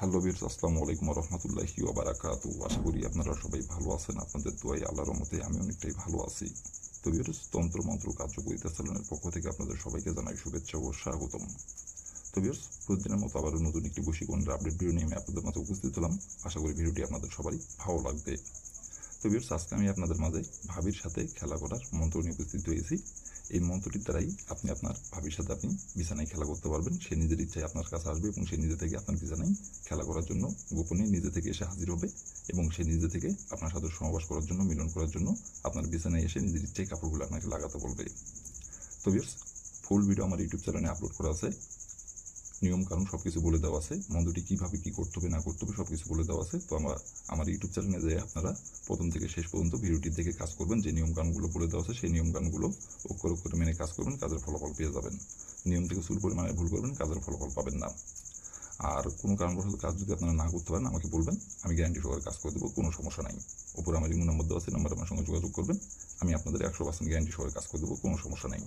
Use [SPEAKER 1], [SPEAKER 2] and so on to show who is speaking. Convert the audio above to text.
[SPEAKER 1] Hello বিরস আসসালামু আলাইকুম রহমতুল্লাহি ওবারাকাত আশা করি আপনারা সবাই ভালো আছেন, আপনাদের দোয়াই আল্লাহর মতে আমি অনেকটাই ভালো আছি। তো বিরস তন্ত্র মন্ত্র কার্যকরিতা চালানোর পক্ষ থেকে আপনাদের সবাইকে জানাই শুভেচ্ছা ও স্বাগতম। তো বিরস প্রতিদিনের মতো আবারও নতুন একটি বশীকরণের আপডেট ভিডিও নিয়ে আমি আপনাদের মাঝে উপস্থিত হলাম। আশা করি ভিডিওটি আপনাদের সবারই ভালো লাগবে। তো বিরস আজকে আমি আপনাদের মাঝে ভাবির সাথে খেলা করার মন্ত্র নিয়ে উপস্থিত হয়েছি। এই মন্ত্রটির দ্বারাই আপনি আপনার ভাবির সাথে আপনি বিছানায় খেলা করতে পারবেন। সে নিজের ইচ্ছায় আপনার কাছে আসবে এবং সে নিজে থেকে আপনার বিছানায় খেলা করার জন্য গোপনে নিজে থেকে এসে হাজির হবে এবং সে নিজে থেকে আপনার সাথে সমাবাস করার জন্য, মিলন করার জন্য আপনার বিছানায় এসে নিজের ইচ্ছায় কাপড়গুলো আপনাকে লাগাতে বলবে। তো বিয়ার্স ফুল ভিডিও আমার ইউটিউব চ্যানেলে আপলোড করা আছে। নিয়ম কানুন সব কিছু বলে দেওয়া আছে। মন্ত্রটি কীভাবে কী করতে হবে, না করতে হবে সব কিছু বলে দেওয়া আছে। তো আমার আমার ইউটিউব চ্যানেলে যে আপনারা প্রথম থেকে শেষ পর্যন্ত ভিডিওটি দেখে কাজ করবেন, যে নিয়ম কানুনগুলো বলে দেওয়া আছে, সেই নিয়ম কানুনগুলো অক্ষর অক্ষরে মেনে কাজ করবেন, কাজের ফলাফল পেয়ে যাবেন। নিয়ম থেকে চুল পরিমাণে ভুল করবেন, কাজের ফলাফল পাবেন না। আর কোনো কারণবশত কাজ যদি আপনারা না করতে পারেন, আমাকে বলবেন, আমি গ্যারান্টি সহকারে কাজ করে দেবো, কোনো সমস্যা নাই। ওপরে আমার ইমো নম্বর দেওয়া আছে নাম্বার আমার সঙ্গে যোগাযোগ করবেন, আমি আপনাদের একশো পার্সেন্ট গ্যারান্টি সহকারে কাজ করে দেবো, কোনো সমস্যা নাই।